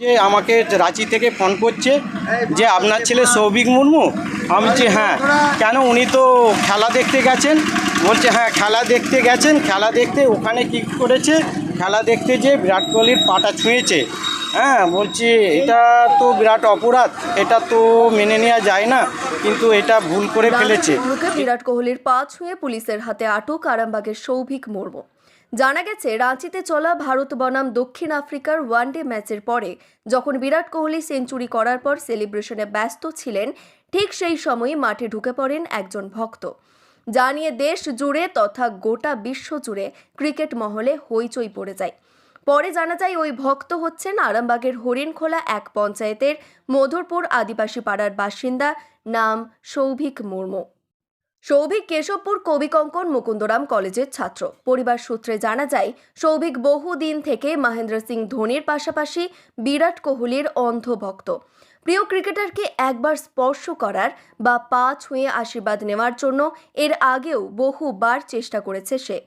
যে আমাকে রাঁচি থেকে ফোন করছে যে আপনার ছেলে সৌভিক মুর্মু? আমি বলছি হ্যাঁ। কেন উনি তো খেলা দেখতে গেছেন? বলছে হ্যাঁ খেলা দেখতে গেছেন। খেলা দেখতে ওখানে কি করেছে? খেলা দেখতে যে বিরাট কোহলির পাটা ছুঁয়েছে। হ্যাঁ বলছি এটা তো বিরাট অপরাধ। এটা তো মেনে নেওয়া যায় না। কিন্তু এটা ভুল করে ফেলেছে। বিরাট কোহলির পা ছুঁয়ে পুলিশের হাতে আটক আরামবাগের সৌভিক মুর্মু। জানা গেছে, রাঁচিতে চলা ভারত বনাম দক্ষিণ আফ্রিকার ওয়ানডে ম্যাচের পরে যখন বিরাট কোহলি সেঞ্চুরি করার পর সেলিব্রেশনে ব্যস্ত ছিলেন, ঠিক সেই সময়ই মাঠে ঢুকে পড়েন একজন ভক্ত। যা নিয়ে দেশ জুড়ে তথা গোটা বিশ্ব জুড়ে ক্রিকেট মহলে হইচই পড়ে যায়। পরে জানা যায়, ওই ভক্ত হচ্ছেন আরামবাগের হরিণখোলা এক পঞ্চায়েতের মধুরপুর আদিবাসী পাড়ার বাসিন্দা, নাম সৌভিক মুর্মু। সৌভিক কেশবপুর কবিকঙ্কন মুকুন্দরাম কলেজের ছাত্র। পরিবার সূত্রে জানা যায়, সৌভিক বহুদিন থেকে মহেন্দ্র সিং ধোনির পাশাপাশি বিরাট কোহলির অন্ধ ভক্ত প্রিয় ক্রিকেটারকে একবার স্পর্শ করার বা পা ছুঁয়ে আশীর্বাদ নেওয়ার জন্য এর আগেও বহুবার চেষ্টা করেছে সে।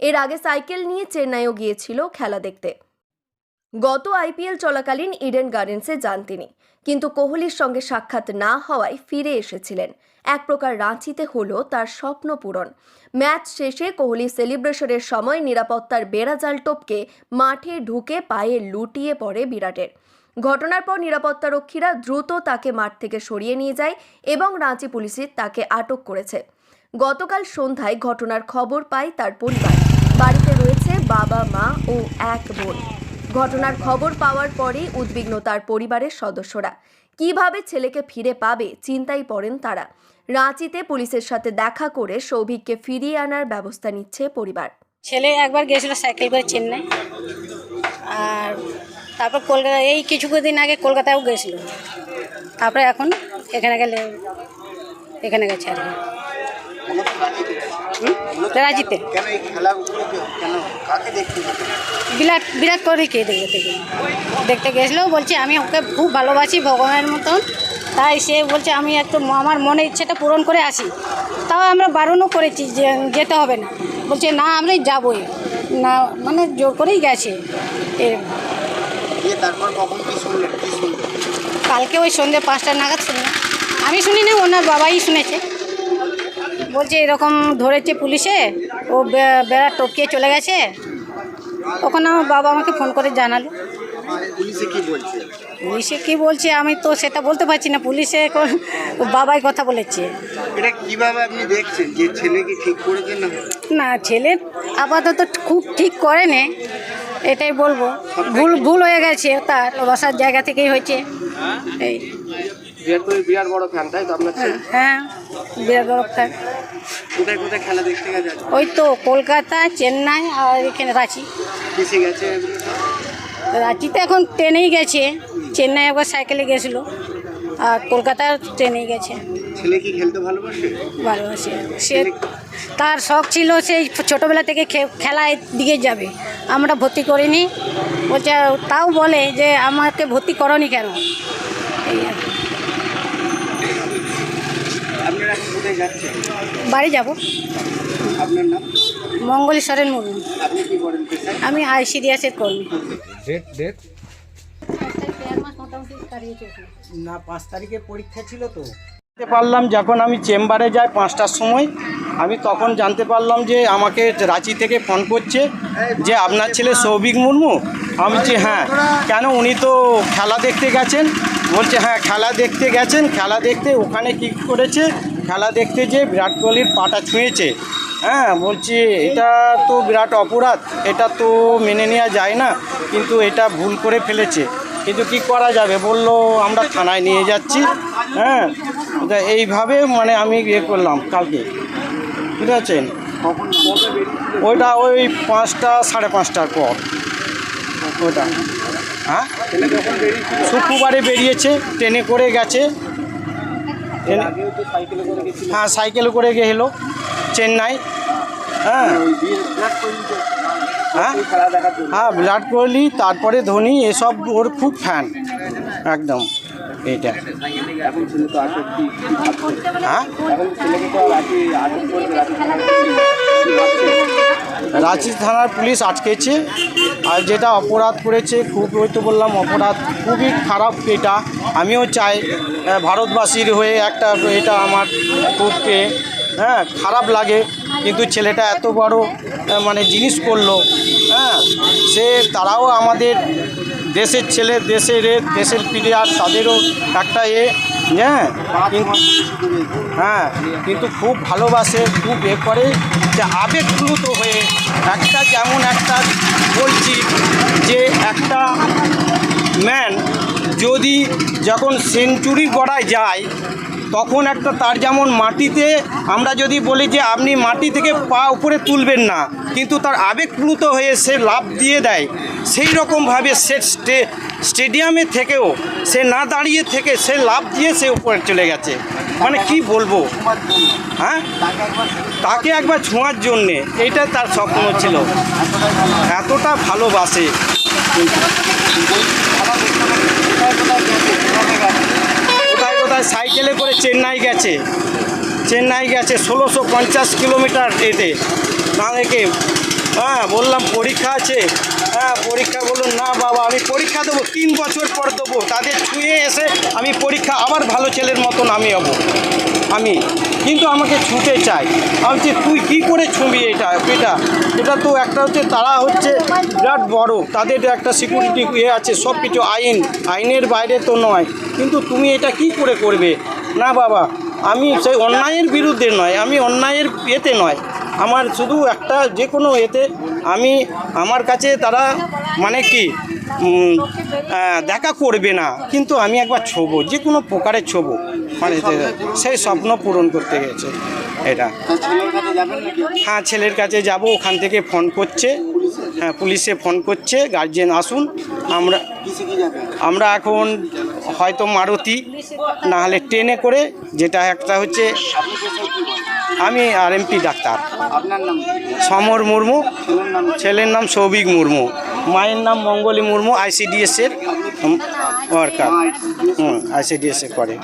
এর আগে সাইকেল নিয়ে চেন্নাইও গিয়েছিল খেলা দেখতে। গত আইপিএল চলাকালীন ইডেন গার্ডেন্সে যান তিনি। কিন্তু কোহলির সঙ্গে সাক্ষাৎ না হওয়ায় ফিরে এসেছিলেন। এক প্রকার রাঁচিতে হলো তার স্বপ্ন পূরণ। ম্যাচ শেষে কোহলি সেলিব্রেশনের সময় নিরাপত্তার বেড়াজাল টপকে মাঠে ঢুকে পায়ে লুটিয়ে পড়ে বিরাটের। ঘটনার পর নিরাপত্তারক্ষীরা দ্রুত তাকে মাঠ থেকে সরিয়ে নিয়ে যায় এবং রাঁচি পুলিশ তাকে আটক করেছে। গতকাল সন্ধ্যায় ঘটনার খবর পায় তার পরিবার। বাড়িতে রয়েছে বাবা, মা ও এক বোন। ঘটনার খবর পাওয়ার পরেই উদ্বিগ্ন তার পরিবারের সদস্যরা। কীভাবে ছেলেকে ফিরে পাবে চিন্তায় পড়েন তারা। রাঁচিতে পুলিশের সাথে দেখা করে সৌভিককে ফিরিয়ে আনার ব্যবস্থা নিচ্ছে পরিবার। ছেলে একবার গেছিল সাইকেল করে চেন্নাই। আর তারপর কলকাতা এই কিছু দিন আগে কলকাতায়ও গেছিল। তারপরে এখন এখানে গেলে এখানে গেছে আর যেতে? বিরাট বিরাট কোহলি কে দেখতে দেখতে দেখতে গেছিল, বলছে, আমি ওকে খুব ভালোবাসি, ভগবানের মতন। তাই সে বলছে আমি একটু আমার মনের ইচ্ছেটা পূরণ করে আসি। তাও আমরা বারণও করেছি যে যেতে হবে না। বলছে না আমরা যাবই। না মানে জোর করেই গেছে। কালকে ওই সন্ধ্যে পাঁচটা নাগাদ শুনলাম। আমি শুনি না ওনার বাবাই শুনেছে। বলছে এরকম ধরেছে পুলিশে ও বেড়া টপকিয়ে চলে গেছে। তখন আমার বাবা আমাকে ফোন করে জানালো। পুলিশে কি বলছে? পুলিশে কি বলছে আমি তো সেটা বলতে পারছি না। পুলিশে এখন বাবাই কথা বলেছে। এটা কীভাবে আপনি দেখছেন? যে ছেলে কি ঠিক করেছে না? না ছেলে আপাতত খুব ঠিক করেনি এটাই বলব। ভুল ভুল হয়ে গেছে তার বাসার জায়গা থেকেই হয়েছে। এই। বিরাট বিরাট বড় ফ্যান তাই তো আপনার হ্যাঁ বিরাট বড় fan। কোথায় কোথায় খেলা দেখতে গেছে? ওই তো কলকাতা চেন্নাই আর এখানে রাঁচি। কিসে গেছে? রাঁচিতে এখন ট্রেনেই গেছে। চেন্নাই একবার সাইকেলে গেছিল আর কলকাতা ট্রেনে গেছে। ছেলে কি খেলতে ভালোবাসে? ভালোবাসে। সে তার শখ ছিল সেই ছোটোবেলা থেকে খে- খেলায় দিকে যাবে। আমরা ভর্তি করিনি। বলছে তাও বলে যে আমাকে ভর্তি করনি কেন? এই আর কি। আপনারা এখন কোথায় যাচ্ছেন? বাড়ি যাব। আপনার নাম? মঙ্গলী সরেন মুর্মু। আপনি কি করেন? পেশায় আমি আইসিডিএসের কর্মী। ডেট ডেট না পাঁচ তারিখে পরীক্ষা ছিল তো। জানতে পারলাম যখন আমি চেম্বারে যাই পাঁচটার সময় আমি তখন জানতে পারলাম যে আমাকে রাঁচি থেকে ফোন করছে যে আপনার ছেলে সৌভিক মুর্মু। আমি বলছি হ্যাঁ। কেন উনি তো খেলা দেখতে গেছেন? বলছে হ্যাঁ খেলা দেখতে গেছেন। খেলা দেখতে ওখানে কি করেছে? খেলা দেখতে যে বিরাট কোহলির পাটা ছুঁয়েছে। হ্যাঁ বলছি এটা তো বিরাট অপরাধ। এটা তো মেনে নেওয়া যায় না। কিন্তু এটা ভুল করে ফেলেছে। কিন্তু কি করা যাবে? বলল, আমরা থানায় নিয়ে যাচ্ছি। হ্যাঁ তা এইভাবে মানে আমি ইয়ে করলাম কালকে। বুঝতে পারছেন ওইটা ওই পাঁচটা, সাড়ে পাঁচটার পর। ওটা হ্যাঁ? শুক্রবারে বেরিয়েছে, ট্রেনে করে গেছে। হ্যাঁ সাইকেল করে গেলো চেন্নাই। হ্যাঁ। হ্যাঁ হ্যাঁ বিরাট কোহলি, তারপরে ধোনি, এসব ওর খুব ফ্যান একদম, এইটা? হ্যাঁ? রাঁচি থানার পুলিশ আটকেছে, আর যেটা অপরাধ করেছে, খুব হয়তো বললাম, অপরাধ খুবই খারাপ এটা আমিও চাই ভারতবাসীর হয়ে একটা এটা আমার খুব হ্যাঁ খারাপ লাগে কিন্তু ছেলেটা এত বড় মানে জিনিস করল হ্যাঁ সে তারাও আমাদের দেশের ছেলে, দেশের দেশের প্লেয়ার তাদেরও একটা এ হ্যাঁ হ্যাঁ কিন্তু খুব ভালোবাসে, খুব এ করে যে আবেগপ্লুত হয়ে একটা যেমন একটা বলছি যে একটা ম্যান যদি যখন সেঞ্চুরি গড়ায় যায় তখন একটা তার যেমন মাটিতে, আমরা যদি বলি যে আপনি মাটি থেকে পা উপরে তুলবেন না, কিন্তু তার আবেগপ্লুত হয়ে সে লাভ দিয়ে দেয়। সেই রকমভাবে সে স্টে, স্টেডিয়ামে থেকেও, সে না দাঁড়িয়ে থেকে সে লাভ দিয়ে সে উপরে চলে গেছে। মানে কি বলব? হ্যাঁ? তাকে একবার ছোঁয়ার জন্যে এইটা তার স্বপ্ন ছিল। এতটা ভালোবাসে কোথায় কোথায় সাইকেলে করে চেন্নাই গেছে। চেন্নাই গেছে ষোলোশো পঞ্চাশ কিলোমিটার এতে। তাদেরকে হ্যাঁ বললাম পরীক্ষা আছে। হ্যাঁ পরীক্ষা বলুন না বাবা আমি পরীক্ষা দেবো তিন বছর পর দেবো। তাদের ছুঁয়ে এসে আমি পরীক্ষা আবার ভালো ছেলের মতন আমি হব। আমি। কিন্তু আমাকে ছুটে চাই আমি বলছি, তুই কী করে ছুঁবি এটা? এটা এটা তো একটা হচ্ছে তারা হচ্ছে বিরাট বড়। তাদের একটা সিকিউরিটি ইয়ে আছে সব কিছু আইন। আইনের বাইরে তো নয়। কিন্তু তুমি এটা কি করে করবে? না বাবা, আমি সেই অন্যায়ের বিরুদ্ধে নয়, আমি অন্যায়ের এতে নয়। আমার শুধু একটা যে কোনো এতে আমি, আমার কাছে তারা মানে কি দেখা করবে না, কিন্তু আমি একবার ছোবো, যে কোনো প্রকারের ছোবো। মানে সেই স্বপ্ন পূরণ করতে গেছে, এটা। হ্যাঁ ছেলের কাছে যাব, ওখান থেকে ফোন করছে হ্যাঁ পুলিশে ফোন করছে, গার্জেন আসুন, আমরা আমরা এখন হয়তো মারুতি না হলে ট্রেনে করে যেটা একটা হচ্ছে আমি আর এমপি ডাক্তার? সমর মুর্মু ছেলের নাম সৌভিক মুর্মু মায়ের নাম মঙ্গলী মুর্মু আইসিডিএসের ওয়ার্কার। হুম আইসিডিএসে করে।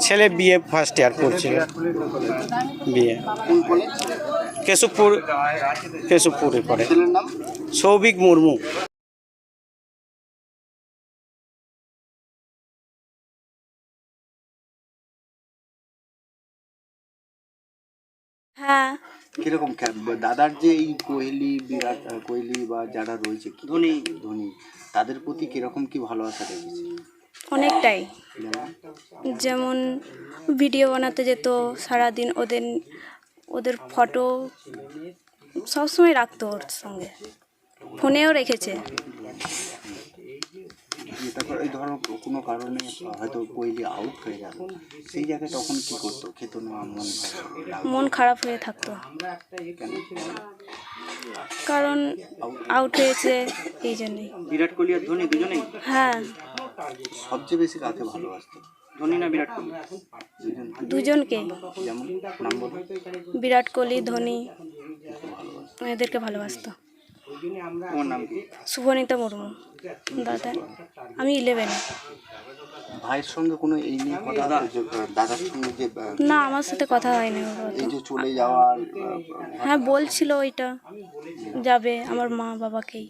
ছেলে বিএ ফার্স্ট ইয়ার পড়ছিল। বিএ। কেশবপুর কেশবপুরে করে। সৌভিক মুর্মু। হ্যাঁ। কীরকম দাদার যে এই কোহলি বিরাট কোহলি বা যারা রয়েছে ধোনি। ধোনি তাদের প্রতি কীরকম কি ভালোবাসা রেখেছে? অনেকটাই। যেমন যেমন ভিডিও বানাতে যেত সারাদিন ওদের ওদের ফটো সবসময় রাখতো ওর সঙ্গে। ফোনেও রেখেছে। তারপর এই ধরো কোনো কারণে হয়তো কোহলি আউট হয়ে গেল। সেই জায়গায় তখন কি করতো? খেত না মন মন খারাপ হয়ে থাকতো। কারণ আউট হয়েছে এই জন্যই বিরাট কোহলি আর ধোনি দুজনেই? হ্যাঁ। সবচেয়ে বেশি কাকে ভালোবাসতো? ধোনি না বিরাট কোহলি? দুজনকে। বিরাট কোহলি ধোনি এদেরকে ভালোবাসতো। নাম কি? শুভনীতা মুর্মু। দাদা আমি ইলেভেন ভাইয়ের সঙ্গে কোনো এই নিয়ে কথা দাদার সঙ্গে যে না আমার সাথে কথা হয়নি এই যে চলে যাওয়ার হ্যাঁ বলছিল ওইটা। যাবে আমার মা বাবাকেই।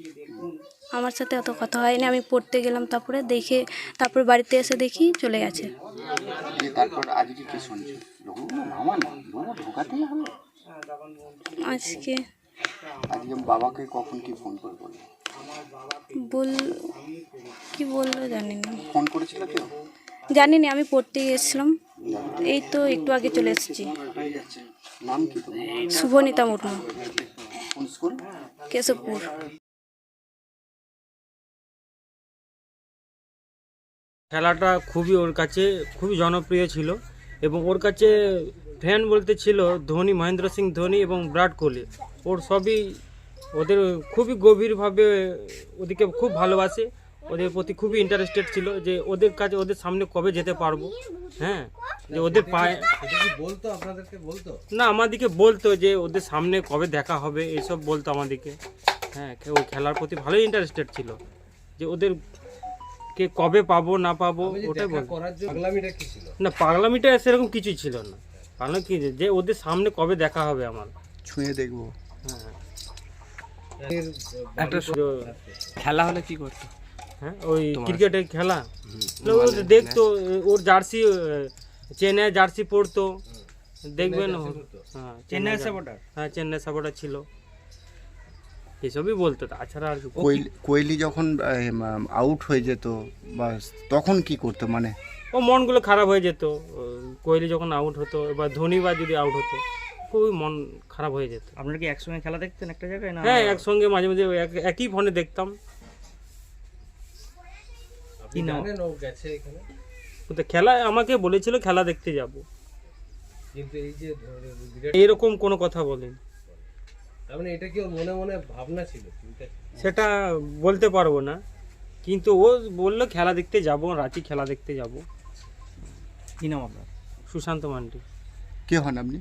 আমার সাথে অত কথা হয়নি। আমি পড়তে গেলাম তারপরে দেখে তারপরে বাড়িতে এসে দেখি চলে গেছে। তারপর আজকে কি শুনছো? ঢোকাতেই হবে। আজকে আজকে বাবাকে কখন কি ফোন করে বলল বল কি বলল জানি না ফোন করেছিল কেউ? জানি না আমি পড়তে গেছিলাম এই তো একটু আগে চলে এসেছি। নাম কি তোমার? শুভনীতা মুর্মু। কোন স্কুল? কেশবপুর। খেলাটা খুবই ওর কাছে খুবই জনপ্রিয় ছিল এবং ওর কাছে ফ্যান বলতে ছিল ধোনি মহেন্দ্র সিং ধোনি এবং বিরাট কোহলি। ওর সবই ওদের খুবই গভীরভাবে ওদিকে খুব ভালোবাসে। ওদের প্রতি খুবই ইন্টারেস্টেড ছিল যে ওদের কাছে ওদের সামনে কবে যেতে পারব। হ্যাঁ যে ওদের পায়ে বলতো আপনাদেরকে বলতো? না আমাদেরকে বলতো যে ওদের সামনে কবে দেখা হবে এইসব বলতো আমাদেরকে। হ্যাঁ ও খেলার প্রতি ভালোই ইন্টারেস্টেড ছিল যে ওদের কে কবে পাবো না পাবো ওটাই ছিল? না পাগলামিটা সেরকম কিছুই ছিল না। পাগলামি কি যে ওদের সামনে কবে দেখা হবে আমার? ছুঁয়ে দেখব। একটা খেলা হলে কি করতো? হ্যাঁ ওই ক্রিকেটের খেলা। দেখতো ওর জার্সি চেন্নাই জার্সি পরতো। দেখবেন হ্যাঁ চেন্নাই সাপোর্টার। হ্যাঁ চেন্নাই সাপোর্টার ছিল। এসবই বলতো তাছাড়া আর কোহলি যখন আউট হয়ে যেত বা তখন কি করতো মানে? ও মনগুলো খারাপ হয়ে যেত। কোহলি যখন আউট হতো এবার ধোনি বা যদি আউট হতো খুবই মন খারাপ হয়ে যেত। আপনারা কি একসঙ্গে খেলা দেখতেন একটা জায়গায় না? হ্যাঁ একসঙ্গে মাঝে মাঝে এক- একই ফোনে দেখতাম। আপনি জানেন গেছে এখানে? ও তো খেলা আমাকে বলেছিল খেলা দেখতে যাব। কিন্তু এই যে এরকম কোনো কথা বলেনি। মানে এটা কি মনে মনে ভাবনা ছিল? সেটা বলতে পারব না। কিন্তু ও বলল খেলা দেখতে যাব রাঁচি খেলা দেখতে যাব। কি নাম আপনার? সুশান্ত মান্ডি। কে হন আপনি?